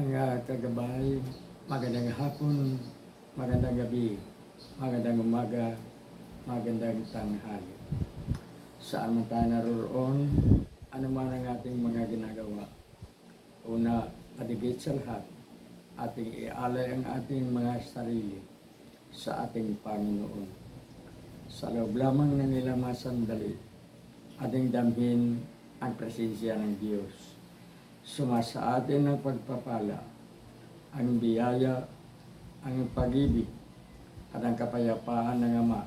Mga kagabay, magandang hapon, magandang gabi, magandang umaga, magandang tanghali. Saan man tayo naroon, ano man ang ating mga ginagawa. Una, kadigit sa lahat, ating ialay ang ating mga sarili sa ating Panginoon. Sa loob lamang ng ilang sandali, ating damhin ang presensya ng Diyos. Sumasa atin ang pagpapala, ang biyaya, ang pag-ibig, at ang kapayapaan ng Ama,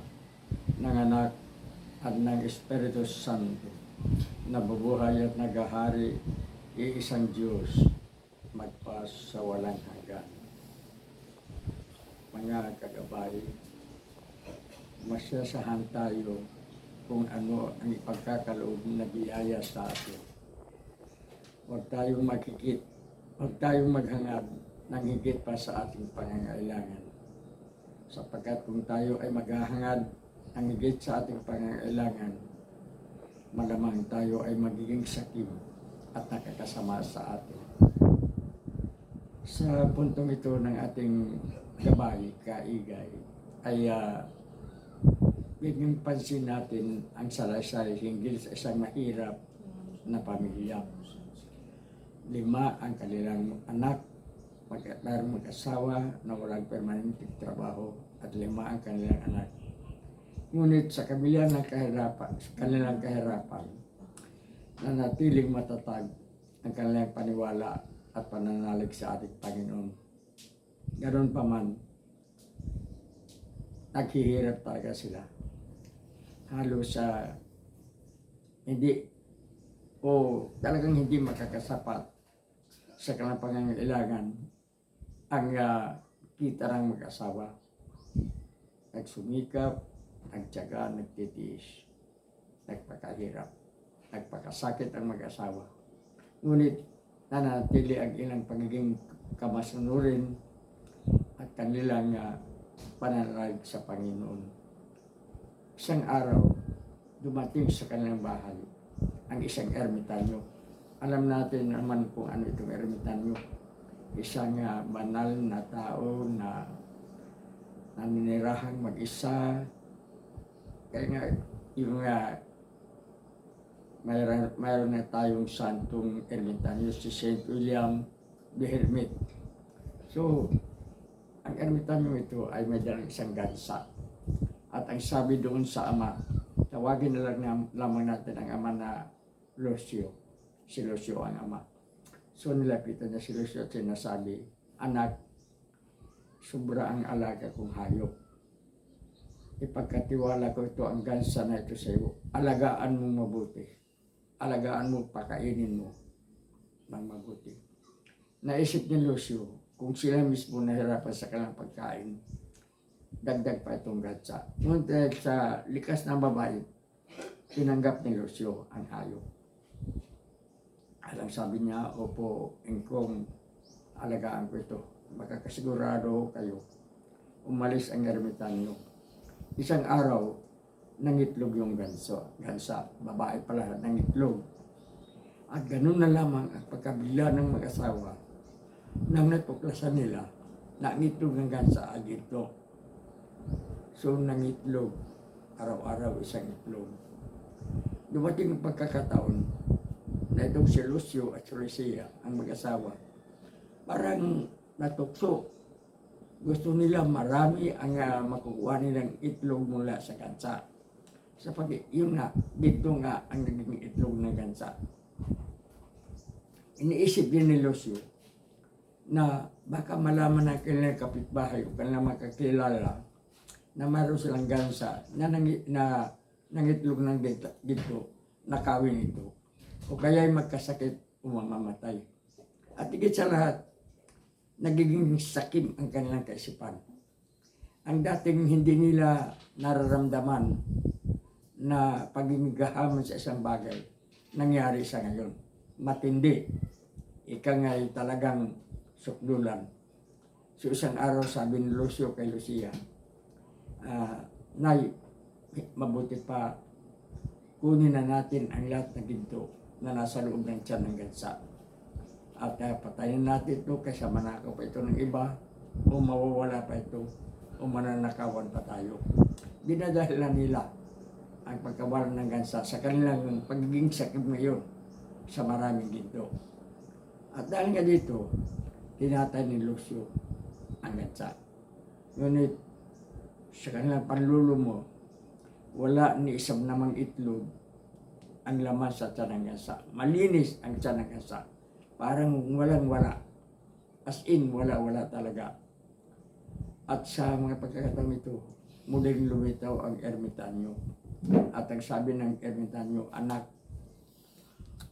ng Anak, at ng Espiritu Santo, na bubuhay at nagahari, iisang Diyos, magpas sa walang hanggan. Mga kagabay, masyasahan tayo kung ano ang ipagkakaloob na biyaya sa atin. Huwag tayong makikit, huwag tayong maghangad ng higit pa sa ating pangangailangan. Sapagkat kung tayo ay maghahangad ng higit sa ating pangangailangan, malamang tayo ay magiging sakim at nakakasama sa atin. Sa puntong ito ng ating gabay, kaigay, ay uh, bigyan pansin natin ang salaysay hinggil sa isang mahirap na pamilya. Lima ang kanilang anak, mag mayroong mag-asawa na walang permanenteng trabaho at lima ang kanilang anak. Ngunit sa kabila ng kahirapan, sa kanilang kahirapan, nanatiling matatag ang kanilang paniwala at pananalig sa ating Panginoon. Ganon pa man, naghihirap talaga sila. Halos sa hindi o talagang hindi makakasapat sa kanilang pangangailangan ang uh, kita ng mag-asawa. Nagsumikap, nagtyaga, nagtitiis, nagpakahirap, nagpakasakit ang mag-asawa. Ngunit nanatili ang ilang pagiging kamasunurin at kanilang uh, pananalig sa Panginoon. Isang araw, dumating sa kanilang bahay ang isang ermitanyo. Alam natin naman kung ano itong ermitanyo. Isang uh, banal na tao na naninirahang mag-isa. Kaya nga, yung uh, mayroon, mayroon na tayong santong ermitanyo, si St. William the Hermit. So, ang ermitanyo ito ay may dalang isang gansa. At ang sabi doon sa ama, tawagin na lang na, lamang natin ang ama na Lucio. Si Lucio ang ama. So nilapitan niya si Lucio at sinasabi, Anak, sobra ang alaga kong hayop. Ipagkatiwala ko ito ang gansa na ito sa iyo. Alagaan mo mabuti. Alagaan mo, pakainin mo ng mabuti. Naisip ni Lucio, kung sila mismo nahirapan sa kanilang pagkain, dagdag pa itong gatsa. Ngunit sa likas ng babae, tinanggap ni Lucio ang hayop. Alam sabi niya, opo, ingkong alagaan ko ito. Makakasigurado kayo. Umalis ang ermitanyo. Isang araw, nangitlog yung ganso, gansa, babae pala, nangitlog. At ganun na lamang ang pagkabila ng mag-asawa nang natuklasan nila na ang itlog ng gansa ay itlog. So, nangitlog, araw-araw isang itlog. Dumating ang pagkakataon na itong si Lucio at si ang mag-asawa, parang natukso. Gusto nila marami ang uh, makukuha nilang itlog mula sa gansa. Sapagkat yun nga, dito nga ang naging itlog ng gansa. Iniisip din ni Lucio na baka malaman ng kanilang kapitbahay o kanilang makakilala na mayroon silang gansa na, nang, na nangitlog ng dito, dito nakawin ito. O kaya ay magkasakit o mamamatay. At higit sa lahat, nagiging sakim ang kanilang kaisipan. Ang dating hindi nila nararamdaman na pagiging gahaman sa isang bagay, nangyari sa ngayon. Matindi. Ika nga ay talagang sukdulan. So isang araw sabi ni Lucio kay Lucia, uh, Nay, mabuti pa kunin na natin ang lahat na ginto na nasa loob ng tiyan ng gansa. At uh, patayin natin ito kaysa manakaw pa ito ng iba o mawawala pa ito o mananakawan pa tayo. Dinadahilan nila ang pagkawala ng gansa sa kanilang pagiging sakit ngayon sa maraming ginto. At dahil nga dito, tinatay ni Lucio ang gansa. Ngunit sa kanilang panlulo mo, wala ni isang namang itlog ang laman sa tiyan ng gansa. Malinis ang tiyan ng gansa. Parang walang wala. As in, wala wala talaga. At sa mga pagkakataong ito, muling lumitaw ang ermitanyo. At ang sabi ng ermitanyo, anak,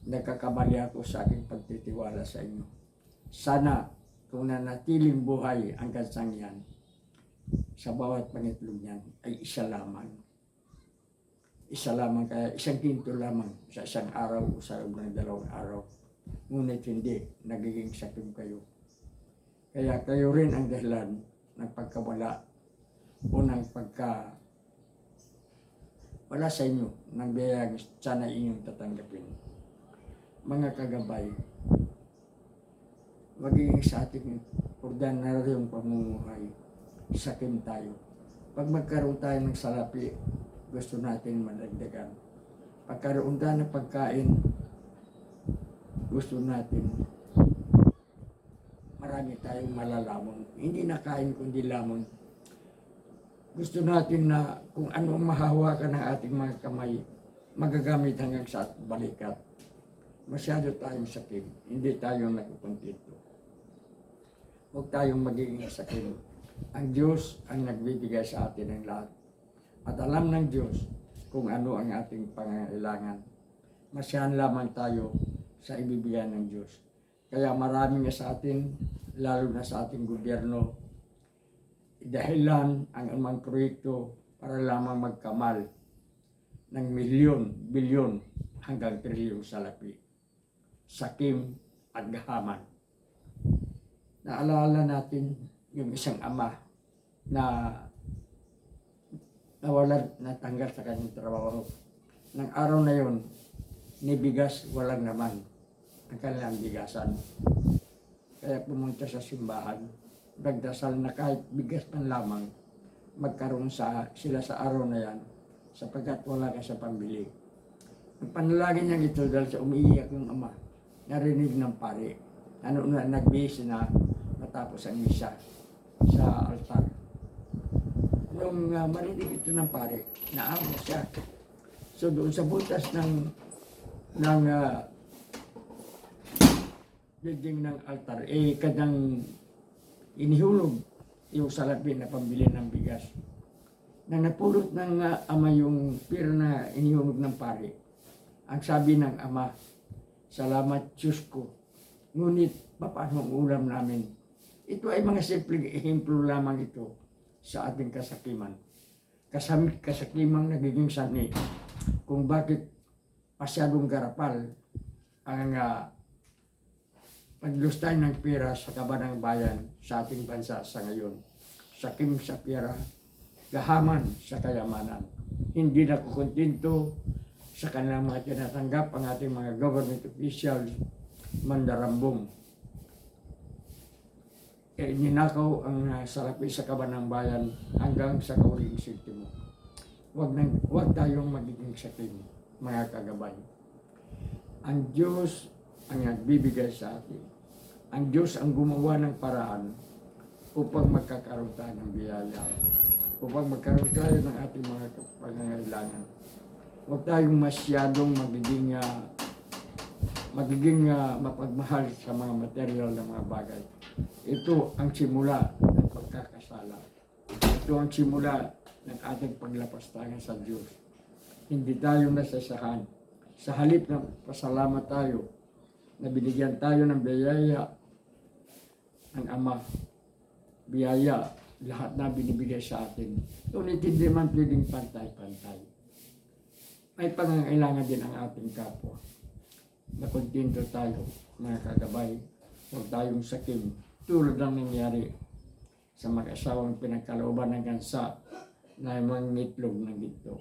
nakakabali ako sa aking pagtitiwala sa inyo. Sana kung nanatiling buhay ang gansang yan, sa bawat pangitlog niyan ay isa lamang. Isa lamang kaya isang kinto lamang sa isang araw o sa ng dalawang araw. Ngunit hindi, nagiging sakim kayo. Kaya kayo rin ang dahilan ng pagkawala o ng pagka wala sa inyo ng biyayang sana inyong tatanggapin. Mga kagabay, magiging sa ating ordinaryong pamumuhay, sakim tayo. Pag magkaroon tayo ng salapi, gusto natin madagdagan. Pagkaroon tayo ng pagkain, gusto natin marami tayong malalamon. Hindi na kain kundi lamon. Gusto natin na kung ano ang mahahawakan ng ating mga kamay, magagamit hanggang sa balikat. Masyado tayong sakim. Hindi tayo nagkukontento. Huwag tayong magiging sakim. Ang Diyos ang nagbibigay sa atin ng lahat. At alam ng Diyos kung ano ang ating pangangailangan. Masyahan lamang tayo sa ibibigay ng Diyos. Kaya marami nga sa atin, lalo na sa ating gobyerno, dahilan ang amang proyekto para lamang magkamal ng milyon, bilyon hanggang trilyong salapi. Sakim at gahaman. Naalala natin yung isang ama na nawalan, natanggal sa kanyang trabaho. Nang araw na yon, ni bigas walang naman ang kanilang bigasan. Kaya pumunta sa simbahan, nagdasal na kahit bigas man lamang, magkaroon sa, sila sa araw na yan, sapagkat wala ka sa pambili. Ang panalangin niya ito dahil sa umiiyak ng ama, narinig ng pare. Ano na, nagbihis na matapos ang misa sa altar. Nung uh, marinig ito ng pare, naawa siya. So doon sa butas ng ng uh, building ng altar, eh kadang inihulog yung salapi na pambili ng bigas. Nang napulot ng uh, ama yung pira na inihulog ng pare, ang sabi ng ama, salamat Diyos ko. Ngunit, paano ang ulam namin? Ito ay mga simpleng ehemplo lamang ito sa ating kasakiman. Kasam, kasakimang nagiging sani kung bakit masyadong garapal ang uh, paglustay ng pera sa kabanang bayan sa ating bansa sa ngayon. Sakim sa pera, gahaman sa kayamanan. Hindi na kukontento sa kanilang mga tinatanggap ang ating mga government officials mandarambong. Eh, ninakaw ang uh, salapi sa kabanang bayan hanggang sa kauling sintimo. Huwag, nang, huwag tayong magiging sakim, mga kagabay. Ang Diyos ang nagbibigay sa atin. Ang Diyos ang gumawa ng paraan upang magkakaroon tayo ng biyaya. Upang magkaroon tayo ng ating mga pangangailangan. Huwag tayong masyadong magiging uh, magiging uh, mapagmahal sa mga material na mga bagay. Ito ang simula ng pagkakasala. Ito ang simula ng ating paglapastangan sa Diyos. Hindi tayo nasasahan. Sa halip na pasalamat tayo, na binigyan tayo ng biyaya ng Ama. Biyaya, lahat na binibigay sa atin. Ngunit hindi man pwedeng pantay-pantay. May pangangailangan din ang ating kapwa. Na kontento tayo, mga kagabay. Huwag tayong sakim. Tulad ng nangyari sa mag-asawang pinagkalooban ng gansa na mangitlog ng ginto.